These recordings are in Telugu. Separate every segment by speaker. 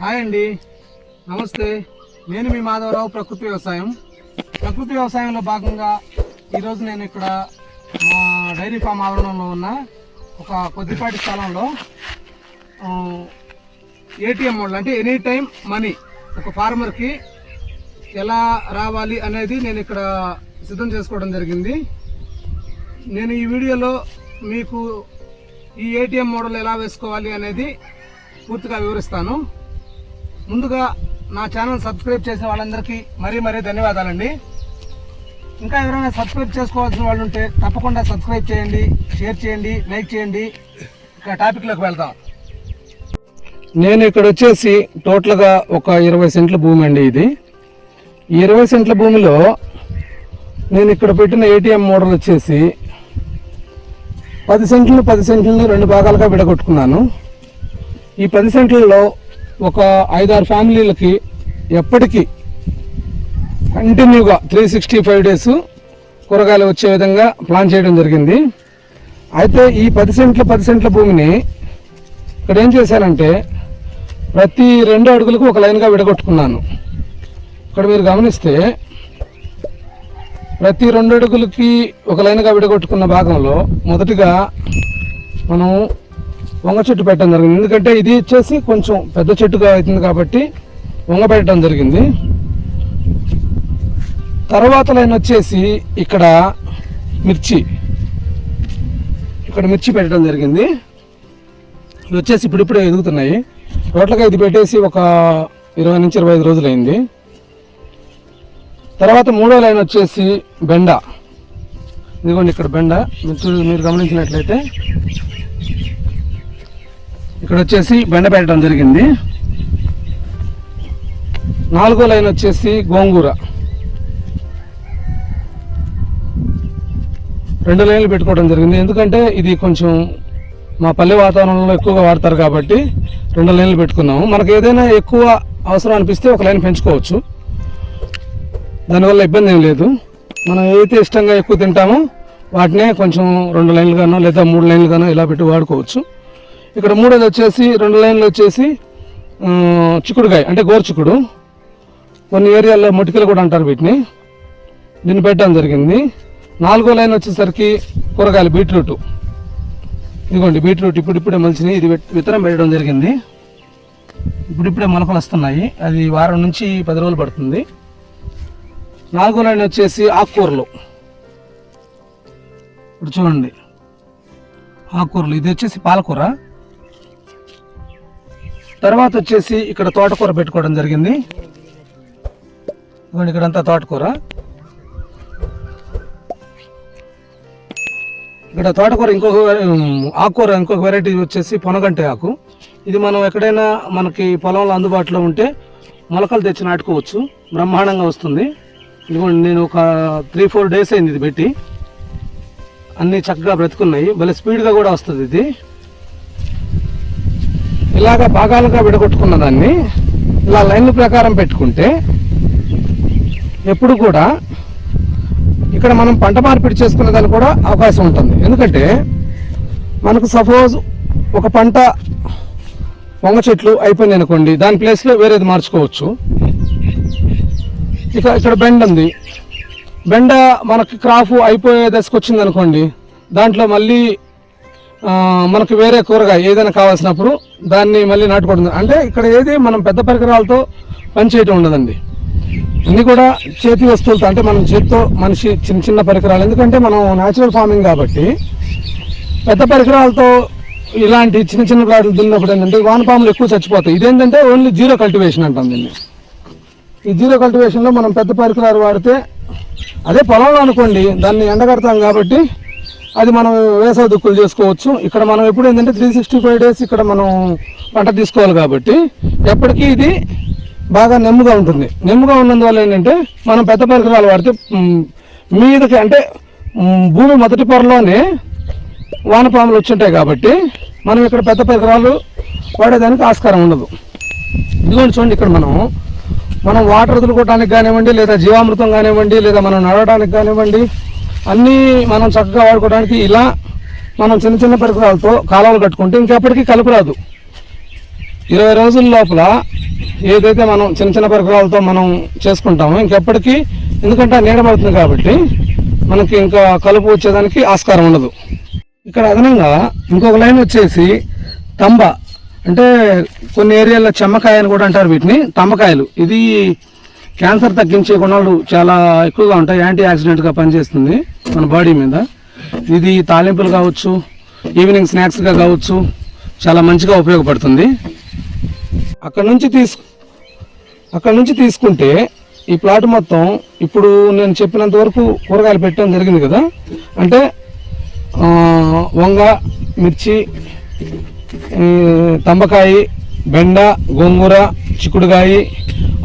Speaker 1: హాయ్ అండి. నమస్తే. నేను మీ మాధవరావు ప్రకృతి వ్యవసాయం. ప్రకృతి వ్యవసాయంలో భాగంగా ఈరోజు నేను ఇక్కడ మా డైరీ ఫామ్ ఆవరణంలో ఉన్న ఒక కొద్దిపాటి స్థలంలో ఏటీఎం మోడల్ అంటే ఎనీ టైం మనీ ఒక ఫార్మర్కి ఎలా రావాలి అనేది నేను ఇక్కడ సిద్ధం చేసుకోవడం జరిగింది. నేను ఈ వీడియోలో మీకు ఈ ఏటీఎం మోడల్ ఎలా వేసుకోవాలి అనేది పూర్తిగా వివరిస్తాను. ముందుగా నా ఛానల్ సబ్స్క్రైబ్ చేసిన వాళ్ళందరికీ మరీ మరీ ధన్యవాదాలండి. ఇంకా ఎవరైనా సబ్స్క్రైబ్ చేసుకోవాల్సిన వాళ్ళు ఉంటే తప్పకుండా సబ్స్క్రైబ్ చేయండి షేర్ చేయండి లైక్ చేయండి. ఇక టాపిక్లోకి వెళ్దాం. నేను ఇక్కడ వచ్చేసి టోటల్గా ఒక ఇరవై సెంట్ల భూమి అండి ఇది. ఈ ఇరవై సెంట్ల భూమిలో నేను ఇక్కడ పెట్టిన ఏటీఎం మోడల్ వచ్చేసి పది సెంట్లు పది సెంట్లని రెండు భాగాలుగా విడగొట్టుకున్నాను. ఈ పది సెంట్లలో ఒక ఐదారు ఫ్యామిలీలకి ఎప్పటికీ కంటిన్యూగా త్రీ సిక్స్టీ ఫైవ్ డేస్ కూరగాయలు వచ్చే విధంగా ప్లాన్ చేయడం జరిగింది. అయితే ఈ పది సెంట్ల పది సెంట్ల భూమిని ఇక్కడ ఏం చేశానంటే ప్రతి రెండు అడుగులకు ఒక లైన్గా విడగొట్టుకున్నాను. ఇక్కడ మీరు గమనిస్తే ప్రతి రెండు అడుగులకి ఒక లైన్గా విడగొట్టుకున్న భాగంలో మొదటిగా మనం వంగ చెట్టు పెట్టడం జరిగింది. ఎందుకంటే ఇది వచ్చేసి కొంచెం పెద్ద చెట్టుగా అవుతుంది కాబట్టి వంగ పెట్టడం జరిగింది. తర్వాత లైన్ వచ్చేసి ఇక్కడ మిర్చి. ఇక్కడ మిర్చి పెట్టడం జరిగింది. ఇవి వచ్చేసి ఇప్పుడిప్పుడే ఎదుగుతున్నాయి. టోటల్గా ఇది పెట్టేసి ఒక ఇరవై నుంచి ఇరవై ఐదు రోజులు అయింది తర్వాత మూడో లైన్ వచ్చేసి బెండ. ఇదిగోండి ఇక్కడ బెండ. మీరు మీరు గమనించినట్లయితే ఇక్కడ వచ్చేసి బెండ పెట్టడం జరిగింది. నాలుగో లైన్ వచ్చేసి గోంగూర. రెండు లైన్లు పెట్టుకోవడం జరిగింది. ఎందుకంటే ఇది కొంచెం మా పల్లె వాతావరణంలో ఎక్కువగా వాడతారు కాబట్టి రెండు లైన్లు పెట్టుకున్నాము. మనకు ఏదైనా ఎక్కువ అవసరం అనిపిస్తే ఒక లైన్ పెంచుకోవచ్చు. దానివల్ల ఇబ్బంది ఏం లేదు. మనం ఏదైతే ఇష్టంగా ఎక్కువ తింటామో వాటినే కొంచెం రెండు లైన్లుగానో లేదా మూడు లైన్లుగానో ఇలా పెట్టి వాడుకోవచ్చు. ఇక్కడ మూడోది వచ్చేసి రెండు లైన్లు వచ్చేసి చిక్కుడుకాయ అంటే గోరుచిక్కుడు కొన్ని ఏరియాల్లో మొటికలు కూడా అంటారు వీటిని. దీన్ని పెట్టడం జరిగింది. నాలుగో లైన్ వచ్చేసరికి కూరగాయలు బీట్రూట్. ఇదిగోండి బీట్రూట్ ఇప్పుడిప్పుడే మలిచినాయి ఇది విత్తనం పెట్టడం జరిగింది. ఇప్పుడిప్పుడే మొలకలు వస్తున్నాయి. అది వారం నుంచి పది రోజులు పడుతుంది. నాలుగో లైన్ వచ్చేసి ఆకుకూరలు. ఇప్పుడు చూడండి. ఆకుకూరలు. ఇది వచ్చేసి పాలకూర. తర్వాత వచ్చేసి ఇక్కడ తోటకూర పెట్టుకోవడం జరిగింది. ఇదిగోండి ఇక్కడంతా తోటకూర. ఇక్కడ తోటకూర ఇంకొక ఆకుకూర ఇంకొక వెరైటీ వచ్చేసి పొనగంటి ఆకు. ఇది మనం ఎక్కడైనా మనకి పొలంలో అందుబాటులో ఉంటే మొలకలు తెచ్చి నాటుకోవచ్చు. బ్రహ్మాండంగా వస్తుంది. ఇదిగోండి నేను ఒక త్రీ ఫోర్ డేస్ అయింది ఇది పెట్టి. అన్నీ చక్కగా బ్రతుకున్నాయి. భలే స్పీడ్గా కూడా వస్తుంది ఇది. ఇలాగ భాగాలుగా విడగొట్టుకున్న దాన్ని ఇలా లైన్ల ప్రకారం పెట్టుకుంటే ఎప్పుడు కూడా ఇక్కడ మనం పంట మార్పిడి చేసుకునే దానికి కూడా అవకాశం ఉంటుంది. ఎందుకంటే మనకు సపోజ్ ఒక పంట వంగ చెట్లు అయిపోయింది అనుకోండి దాని ప్లేస్లో వేరేది మార్చుకోవచ్చు. ఇక ఇక్కడ బెండ ఉంది. బెండ మనకి క్రాప్ అయిపోయే దశకు వచ్చింది అనుకోండి దాంట్లో మళ్ళీ మనకు వేరే కూరగాయ ఏదైనా కావాల్సినప్పుడు దాన్ని మళ్ళీ నాటుకోవడం. అంటే ఇక్కడ ఏది మనం పెద్ద పరికరాలతో పనిచేయటం ఉండదండి. అన్ని కూడా చేతి వస్తువులతో అంటే మనం చేతితో మనిషి చిన్న చిన్న పరికరాలు ఎందుకంటే మనం న్యాచురల్ ఫార్మింగ్ కాబట్టి పెద్ద పరికరాలతో ఇలాంటి చిన్న చిన్న ప్లాట్లు దున్నప్పుడు ఏంటంటే వానపాములు ఎక్కువ చచ్చిపోతాయి. ఇదేంటంటే ఓన్లీ జీరో కల్టివేషన్ అంటాం దీన్ని. ఈ జీరో కల్టివేషన్లో మనం పెద్ద పరికరాలు వాడితే అదే పొలంలో అనుకోండి దాన్ని ఎండగడతాం కాబట్టి అది మనం వేసవి దుక్కులు చేసుకోవచ్చు. ఇక్కడ మనం ఎప్పుడు ఏంటంటే త్రీ సిక్స్టీ ఫైవ్ డేస్ ఇక్కడ మనం పంట తీసుకోవాలి కాబట్టి ఎప్పటికీ ఇది బాగా నెమ్మగా ఉంటుంది. నెమ్మగా ఉన్నందువల్ల ఏంటంటే మనం పెద్ద పరికరాలు వాడితే మీదకి అంటే భూమి మొదటి పొరలోనే వానపాములు వచ్చింటాయి కాబట్టి మనం ఇక్కడ పెద్ద పరికరాలు వాడేదానికి ఆస్కారం ఉండదు. ఇదిగోండి చూడండి ఇక్కడ మనం మనం వాటర్ వదులుకోవడానికి కానివ్వండి లేదా జీవామృతం కానివ్వండి లేదా మనం నడవడానికి కానివ్వండి అన్నీ మనం చక్కగా వాడుకోవడానికి ఇలా మనం చిన్న చిన్న పరికరాలతో కాలువలు కట్టుకుంటే ఇంకెప్పటికీ కలుపు రాదు. ఇరవై రోజుల లోపల ఏదైతే మనం చిన్న చిన్న పరికరాలతో మనం చేసుకుంటామో ఇంకెప్పటికీ ఎందుకంటే ఆ నీడ పడుతుంది కాబట్టి మనకి ఇంకా కలుపు వచ్చేదానికి ఆస్కారం ఉండదు. ఇక్కడ అదనంగా ఇంకొక లైన్ వచ్చేసి తంబ అంటే కొన్ని ఏరియాల్లో చెమ్మకాయ అని కూడా అంటారు వీటిని. తంబకాయలు. ఇది క్యాన్సర్ తగ్గించే గుణాలు చాలా ఎక్కువగా ఉంటాయి. యాంటీ ఆక్సిడెంట్గా పనిచేస్తుంది మన బాడీ మీద. ఇది తాలింపులు కావచ్చు ఈవినింగ్ స్నాక్స్గా కావచ్చు చాలా మంచిగా ఉపయోగపడుతుంది. అక్కడ నుంచి తీసు అక్కడ నుంచి తీసుకుంటే ఈ ప్లాట్ మొత్తం ఇప్పుడు నేను చెప్పినంత వరకు కూరగాయలు పెట్టడం జరిగింది కదా. అంటే వంగ మిర్చి తంబకాయి తంబకాయ బెండ గోంగూర చిక్కుడుకాయ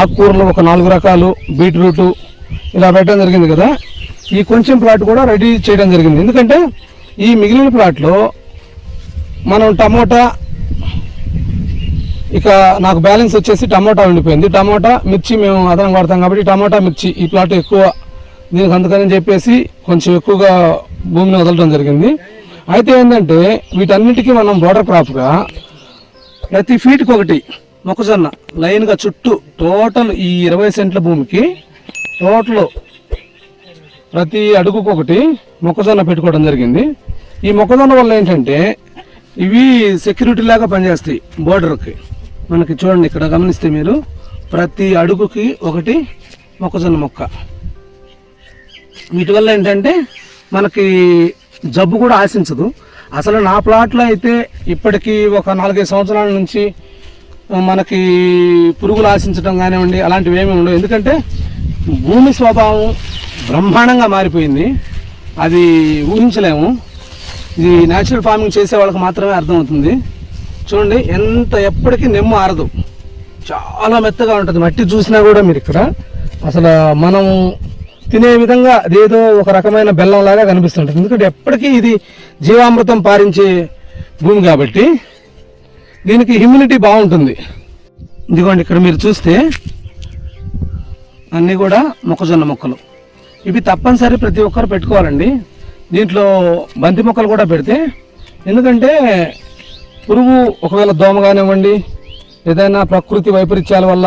Speaker 1: ఆకుకూరలు ఒక నాలుగు రకాలు బీట్రూటు ఇలా పెట్టడం జరిగింది కదా. ఈ కొంచెం ప్లాట్ కూడా రెడీ చేయడం జరిగింది. ఎందుకంటే ఈ మిగిలిన ప్లాట్లో మనం టమోటా ఇక నాకు బ్యాలెన్స్ వచ్చేసి టమోటా ఉండిపోయింది. టమోటా మిర్చి మేము అదనం వాడతాం కాబట్టి టమోటా మిర్చి ఈ ప్లాట్ ఎక్కువ దీనికి అందుకని చెప్పేసి కొంచెం ఎక్కువగా భూమిని వదలడం జరిగింది. అయితే ఏంటంటే వీటన్నిటికీ మనం బోర్డర్ క్రాప్గా ప్రతి ఫీట్కి ఒకటి మొక్కజొన్న లైన్గా చుట్టూ టోటల్ ఈ ఇరవై సెంట్ల భూమికి టోటల్ ప్రతి అడుగుకు ఒకటి మొక్కజొన్న పెట్టుకోవడం జరిగింది. ఈ మొక్కజొన్న వల్ల ఏంటంటే ఇవి సెక్యూరిటీ లాగా పనిచేస్తాయి బోర్డర్కి. మనకి చూడండి ఇక్కడ గమనిస్తే మీరు ప్రతి అడుగుకి ఒకటి మొక్కజొన్న మొక్క. వీటి వల్ల ఏంటంటే మనకి జబ్బు కూడా ఆశించదు. అసలు నా ప్లాట్లో అయితే ఇప్పటికీ ఒక నాలుగైదు సంవత్సరాల నుంచి మనకి పురుగులు ఆశించడం కానివ్వండి అలాంటివి ఏమీ ఉండవు. ఎందుకంటే భూమి స్వభావం బ్రహ్మాండంగా మారిపోయింది. అది ఊహించలేము. ఇది న్యాచురల్ ఫార్మింగ్ చేసే వాళ్ళకి మాత్రమే అర్థమవుతుంది. చూడండి ఎంత ఎప్పటికీ నెమ్మ ఆరదు. చాలా మెత్తగా ఉంటుంది. మట్టి చూసినా కూడా మీరు ఇక్కడ అసలు మనం తినే విధంగా అదేదో ఒక రకమైన బెల్లంలాగా కనిపిస్తుంటుంది. ఎందుకంటే ఎప్పటికీ ఇది జీవామృతం పారించే భూమి కాబట్టి దీనికి హ్యూమిడిటీ బాగుంటుంది. ఇదిగోండి ఇక్కడ మీరు చూస్తే అన్నీ కూడా మొక్కజొన్న మొక్కలు. ఇవి తప్పనిసరి ప్రతి ఒక్కరు పెట్టుకోవాలండి. దీంట్లో బంతి మొక్కలు కూడా పెడితే ఎందుకంటే పురుగు ఒకవేళ దోమ కానివ్వండి ఏదైనా ప్రకృతి వైపరీత్యాల వల్ల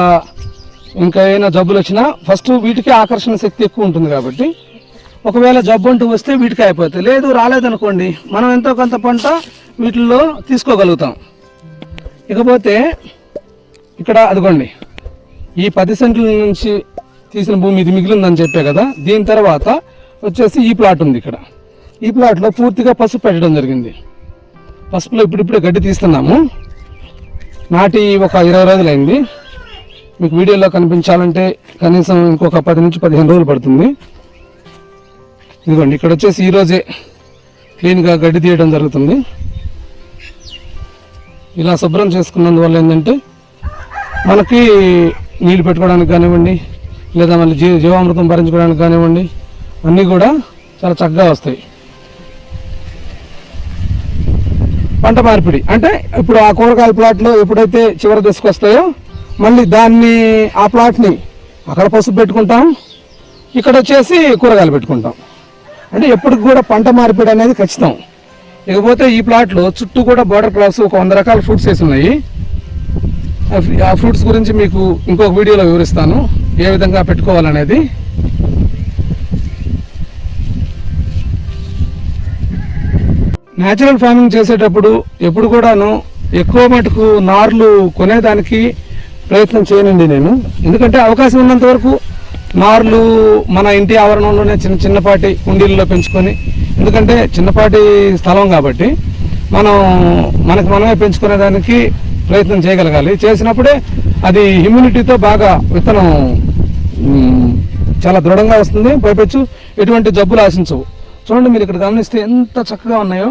Speaker 1: ఇంకా ఏదైనా జబ్బులు వచ్చినా ఫస్ట్ వీటికి ఆకర్షణ శక్తి ఎక్కువ ఉంటుంది కాబట్టి ఒకవేళ జబ్బు అంటూ వస్తే వీటికి అయిపోతాయి. లేదు రాలేదనుకోండి మనం ఎంతో కొంత పంట వీటిల్లో తీసుకోగలుగుతాం. ఇకపోతే ఇక్కడ అదిగోండి. ఈ పది సెంట్ల నుంచి తీసిన భూమి ఇది మిగిలిందని చెప్పే కదా దీని తర్వాత వచ్చేసి ఈ ప్లాట్ ఉంది ఇక్కడ. ఈ ప్లాట్లో పూర్తిగా పసుపు పెట్టడం జరిగింది. పసుపులో ఇప్పుడిప్పుడే గడ్డి తీస్తున్నాము. నాటి ఒక ఇరవై రోజులైంది మీకు వీడియోలో కనిపించాలంటే కనీసం ఇంకొక పది నుంచి పదిహేను రోజులు పడుతుంది. ఇదిగోండి ఇక్కడ వచ్చేసి ఈరోజే క్లీన్గా గడ్డి తీయడం జరుగుతుంది. ఇలా శుభ్రం చేసుకున్నందువల్ల ఏంటంటే మనకి నీళ్ళు పెట్టుకోవడానికి కానివ్వండి లేదా మళ్ళీ జీ జీవామృతం భరించుకోవడానికి కానివ్వండి అన్నీ కూడా చాలా చక్కగా వస్తాయి. పంట మార్పిడి. అంటే ఇప్పుడు ఆ కూరగాయల ప్లాట్లో ఎప్పుడైతే చివరి దశకు వస్తాయో మళ్ళీ దాన్ని ఆ ప్లాట్ని అక్కడ పసుపు పెట్టుకుంటాం ఇక్కడ వచ్చేసి కూరగాయలు పెట్టుకుంటాం. అంటే ఎప్పటికి కూడా పంట మార్పిడి అనేది ఖచ్చితం. ఇకపోతే ఈ ప్లాట్లో చుట్టూ కూడా బోర్డర్ క్రాస్ ఒక వంద రకాల ఫ్రూట్స్ వేసి ఉన్నాయి. ఆ ఆ ఫ్రూట్స్ గురించి మీకు ఇంకొక వీడియోలో వివరిస్తాను. ఏ విధంగా పెట్టుకోవాలనేది. న్యాచురల్ ఫార్మింగ్ చేసేటప్పుడు ఎప్పుడు కూడాను ఎక్కువ మటుకు నార్లు కొనేదానికి ప్రయత్నం చేయనండి నేను. ఎందుకంటే అవకాశం ఉన్నంత వరకు నార్లు మన ఇంటి ఆవరణంలోనే చిన్న చిన్నపాటి కుండీల్లో పెంచుకొని ఎందుకంటే చిన్నపాటి స్థలం కాబట్టి మనం మనకు మనమే పెంచుకునేదానికి ప్రయత్నం చేయగలగాలి. చేసినప్పుడే అది ఇమ్యూనిటీతో బాగా విత్తనం చాలా దృఢంగా వస్తుంది. పైపెచ్చు ఎటువంటి జబ్బులు ఆశించవు. చూడండి మీరు ఇక్కడ గమనిస్తే ఎంత చక్కగా ఉన్నాయో.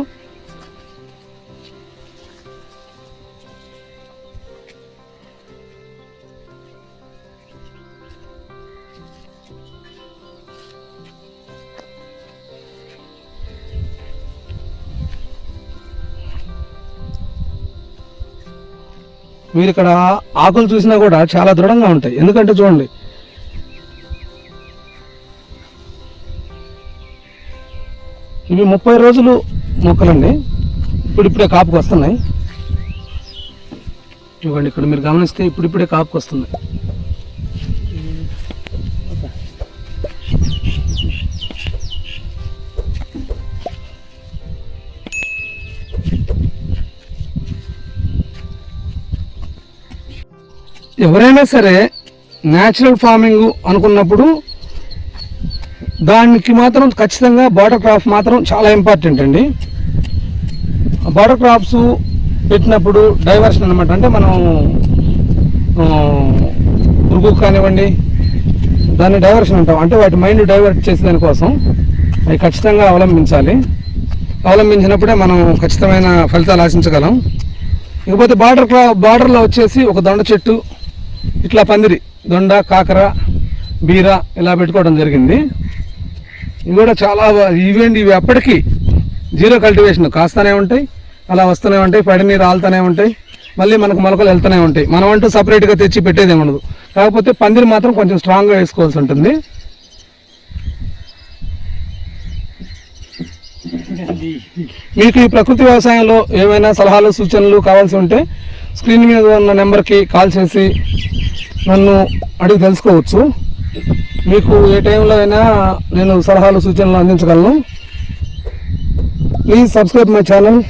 Speaker 1: మీరు ఇక్కడ ఆకులు చూసినా కూడా చాలా దృఢంగా ఉంటాయి. ఎందుకంటే చూడండి. ఇవి ముప్పై రోజులు మొక్కలండి. ఇప్పుడు ఇప్పుడే వస్తున్నాయి ఇవ్వండి ఇక్కడ మీరు గమనిస్తే ఇప్పుడిప్పుడే కాపుకు వస్తున్నాయి ఎవరైనా సరే న్యాచురల్ ఫార్మింగ్ అనుకున్నప్పుడు దానికి మాత్రం ఖచ్చితంగా బాటర్ క్రాప్ మాత్రం చాలా ఇంపార్టెంట్ అండి. బాటర్ క్రాప్స్ పెట్టినప్పుడు డైవర్షన్ అనమాట అంటే మనం పురుగు కానివ్వండి దాన్ని డైవర్షన్ అంటాం. అంటే వాటి మైండ్ డైవర్ట్ చేసే దానికోసం అవి ఖచ్చితంగా అవలంబించాలి. అవలంబించినప్పుడే మనం ఖచ్చితమైన ఫలితాలు ఆశించగలం. ఇకపోతే బార్డర్ క్లా బార్డర్లో వచ్చేసి ఒక దొండ చెట్టు ఇట్లా పందిరి దొండ కాకర బీర ఇలా పెట్టుకోవడం జరిగింది. ఇవి కూడా చాలా ఈవెంట్ ఇవేంటి ఇవి అప్పటికి జీరో కల్టివేషన్ కాస్తూనే ఉంటాయి అలా వస్తూనే ఉంటాయి పడి నీరు ఆలుతూనే ఉంటాయి మళ్ళీ మనకు మొలకలు వెళ్తూనే ఉంటాయి. మనం అంటూ సపరేట్గా తెచ్చి పెట్టేది ఉండదు కాకపోతే పందిరి మాత్రం కొంచెం స్ట్రాంగ్గా వేసుకోవాల్సి ఉంటుంది. మీకు ఈ ప్రకృతి వ్యవసాయంలో ఏమైనా సలహాలు సూచనలు కావాల్సి ఉంటే స్క్రీన్ మీద ఉన్న నెంబర్కి కాల్ చేసి నన్ను అడిగి తెలుసుకోవచ్చు. మీకు ఏ టైంలో అయినా నేను సలహాలు సూచనలు అందించగలను. Please subscribe my channel